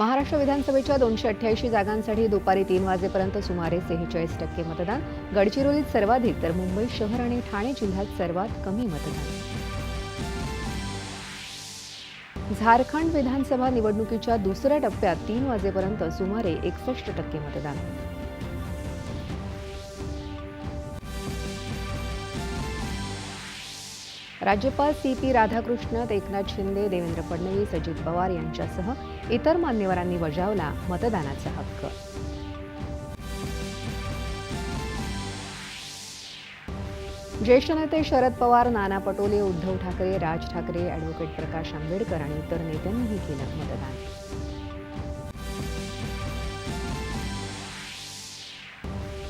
महाराष्ट्र विधानसभेच्या दोनशे अठ्ठ्याऐंशी जागांसाठी दुपारी तीन वाजेपर्यंत सुमारे सेहेचाळीस टक्के मतदान. गडचिरोलीत सर्वाधिक तर मुंबई शहर आणि ठाणे जिल्ह्यात सर्वात कमी मतदान. झारखंड विधानसभा निवडणुकीच्या दुसऱ्या टप्प्यात तीन वाजेपर्यंत सुमारे एकसष्ट टक्के मतदान. राज्यपाल सी पी राधाकृष्णन एकनाथ शिंदे देवेंद्र फडणवीस अजित पवार यांच्यासह इतर मान्यवरांनी बजावला मतदानाचा हक्क. ज्येष्ठ नेते शरद पवार नाना पटोले उद्धव ठाकरे राज ठाकरे अॅडव्होकेट प्रकाश आंबेडकर आणि इतर नेत्यांनीही केलं मतदान.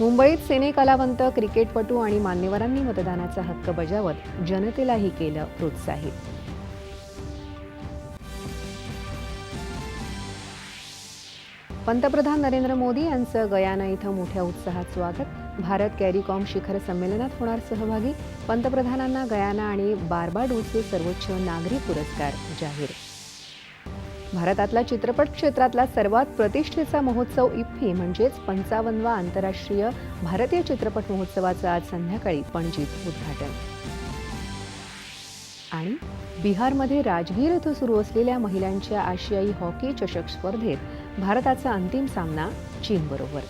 मुंबईत सेने कलावंत क्रिकेटपटू आणि मान्यवरांनी मतदानाचा हक्क बजावत जनतेलाही केलं प्रोत्साहित. पंतप्रधान नरेंद्र मोदी यांचं गयाना इथं मोठ्या उत्साहात स्वागत. भारत कॅरिकॉम शिखर संमेलनात होणार सहभागी. पंतप्रधानांना गयाना आणि बार्बाडोसचे सर्वोच्च नागरी पुरस्कार जाहीर. भारतातला चित्रपट क्षेत्रातला सर्वात प्रतिष्ठेचा महोत्सव इफ्फी म्हणजेच पंचावन्नवा आंतरराष्ट्रीय भारतीय चित्रपट महोत्सवाचं आज संध्याकाळी पणजीत उद्घाटन. आणि बिहारमध्ये राजगीर इथं सुरू असलेल्या महिलांच्या आशियाई हॉकी चषक स्पर्धेत भारताचा अंतिम सामना चीनबरोबर.